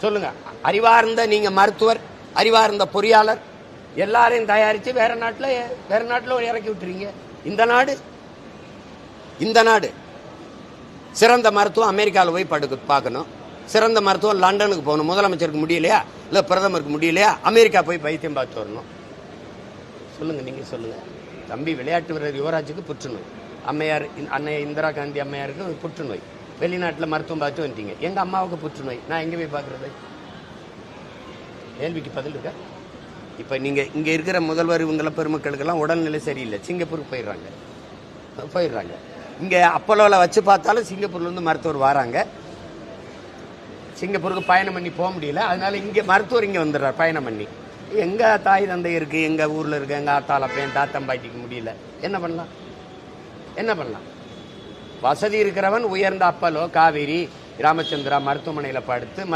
சொல்லுங்க. அறிவார்ந்த நீங்க மருத்துவர் அறிவார்ந்த பொறியாளர் எல்லாரையும் தயாரிச்சு வேற நாட்டில் வேற நாட்டில் இறக்கி விட்டுறீங்க. இந்த நாடு இந்த நாடு. சிறந்த மருத்துவம் அமெரிக்காவில் போய் படுக்க பார்க்கணும். சிறந்த மருத்துவம் லண்டனுக்கு போகணும். முதலமைச்சருக்கு முடியலையா? இல்லை பிரதமருக்கு முடியலையா? அமெரிக்கா போய் பைத்தியம் பார்த்து வரணும். சொல்லுங்க நீங்க சொல்லுங்க. தம்பி விளையாட்டு வீரர் யுவராஜுக்கு புற்றுநோய். அம்மையார் அன்னை இந்திரா காந்தி அம்மையாருக்கு புற்றுநோய். வெளிநாட்டில் மருத்துவம் பார்த்து வந்துட்டீங்க. எங்கள் அம்மாவுக்கு புற்றுநோய். நான் எங்கே போய் பார்க்குறது? கேள்விக்கு பதில் இருக்கா? இப்போ நீங்கள் இங்கே இருக்கிற முதல்வர் இவங்கள பெருமக்களுக்கெல்லாம் உடல்நிலை சரியில்லை. சிங்கப்பூருக்கு போயிடுறாங்க. போயிடுறாங்க. இங்கே அப்போலோவில் வச்சு பார்த்தாலும் சிங்கப்பூர்லேருந்து மருத்துவர் வராங்க. சிங்கப்பூருக்கு பயணம் பண்ணி போக முடியல. அதனால் இங்கே மருத்துவர் இங்கே வந்துடுறார் பயணம் பண்ணி. எங்கள் தாய் தந்தை இருக்குது எங்கள் ஊரில் இருக்குது எங்கள் ஆத்தால பையன் தாத்தம் பாட்டிக்கு முடியல. என்ன பண்ணலாம்? என்ன பண்ணலாம்? வசதி இருக்கிறவன் உயர்ந்த அப்பலோ காவேரி ராமச்சந்திரா மருத்துவமனையில் படுத்து